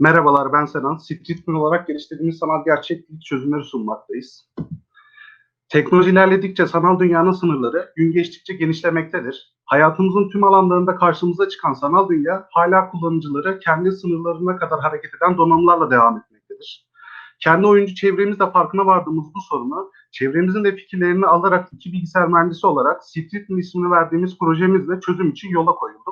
Merhabalar ben Senan. Streetman olarak geliştirdiğimiz sanal gerçeklik çözümleri sunmaktayız. Teknoloji ilerledikçe sanal dünyanın sınırları gün geçtikçe genişlemektedir. Hayatımızın tüm alanlarında karşımıza çıkan sanal dünya hala kullanıcıları kendi sınırlarına kadar hareket eden donanımlarla devam etmektedir. Kendi oyuncu çevremizde farkına vardığımız bu sorunu çevremizin de fikirlerini alarak iki bilgisayar mühendisi olarak Streetman ismini verdiğimiz projemizle çözüm için yola koyulduk.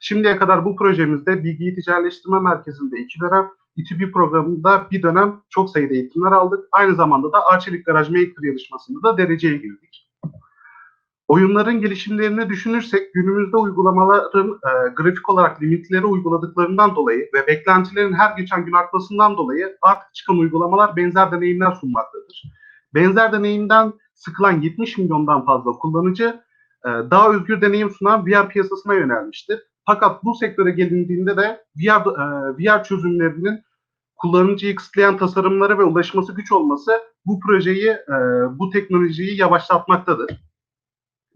Şimdiye kadar bu projemizde Bilgiyi Ticaretleştirme Merkezi'nde iki dönem, İTÜBİ programında bir dönem çok sayıda eğitimler aldık. Aynı zamanda da Arçelik Garaj Maker yarışmasında da dereceye girdik. Oyunların gelişimlerini düşünürsek günümüzde uygulamaların e, grafik olarak limitleri uyguladıklarından dolayı ve beklentilerin her geçen gün artmasından dolayı artık çıkan uygulamalar benzer deneyimler sunmaktadır. Benzer deneyimden sıkılan 70 milyondan fazla kullanıcı e, daha özgür deneyim sunan VR piyasasına yönelmiştir. Fakat bu sektöre gelindiğinde de VR, e, VR çözümlerinin kullanıcıyı kısıtlayan tasarımları ve ulaşması güç olması bu projeyi, e, bu teknolojiyi yavaşlatmaktadır.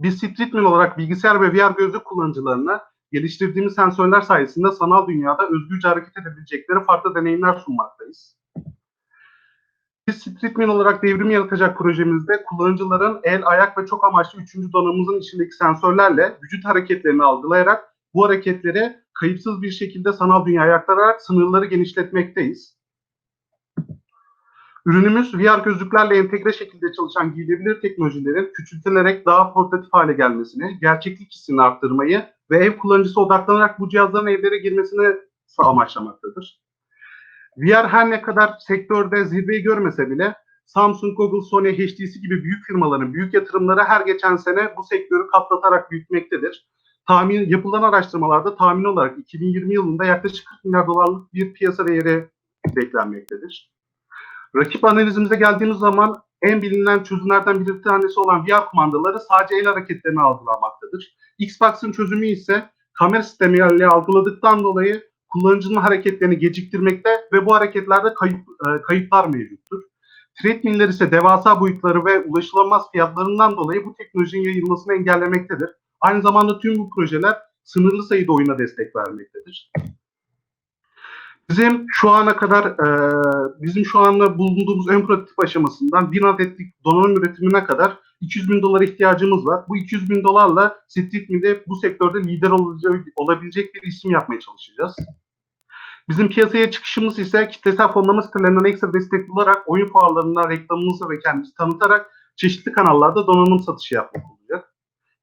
Biz Streetman olarak bilgisayar ve VR gözlük kullanıcılarına geliştirdiğimiz sensörler sayesinde sanal dünyada özgürce hareket edebilecekleri farklı deneyimler sunmaktayız. Biz Streetman olarak devrim yaratacak projemizde kullanıcıların el, ayak ve çok amaçlı üçüncü donanımımızın içindeki sensörlerle vücut hareketlerini algılayarak bu hareketleri kayıpsız bir şekilde sanal dünyaya aktararak sınırları genişletmekteyiz. Ürünümüz VR gözlüklerle entegre şekilde çalışan giyilebilir teknolojilerin küçültülerek daha portatif hale gelmesini, gerçeklik hissini arttırmayı ve ev kullanıcısı odaklanarak bu cihazların evlere girmesini amaçlamaktadır. VR her ne kadar sektörde zirveyi görmese bile Samsung, Google, Sony, HTC gibi büyük firmaların büyük yatırımları her geçen sene bu sektörü katlatarak büyütmektedir. Tahmin yapılan araştırmalarda tahmin olarak 2020 yılında yaklaşık 40 milyar dolarlık bir piyasa değeri beklenmektedir. Rakip analizimize geldiğimiz zaman en bilinen çözümlerden bir tanesi olan VR kumandaları sadece el hareketlerini algılamaktadır. Xbox'ın çözümü ise kamera sistemiyle algıladıktan dolayı kullanıcının hareketlerini geciktirmekte ve bu hareketlerde kayıp, e, kayıplar mevcuttur. Treadmill'ler ise devasa boyutları ve ulaşılamaz fiyatlarından dolayı bu teknolojinin yayılmasını engellemektedir. Aynı zamanda tüm bu projeler sınırlı sayıda oyuna destek vermektedir. Bizim şu ana kadar e, bizim şu anda bulunduğumuz ön prototip aşamasından 1000 adetlik donanım üretimine kadar 200 bin dolar ihtiyacımız var. Bu 200 bin dolarla Streetme'de bu sektörde lider olabilecek bir isim yapmaya çalışacağız. Bizim piyasaya çıkışımız ise kitlesel fonlama sitelerinden ekstra destek bularak oyun fuarlarından reklamımızı ve kendimizi tanıtarak çeşitli kanallarda donanım satışı yapmak olacak.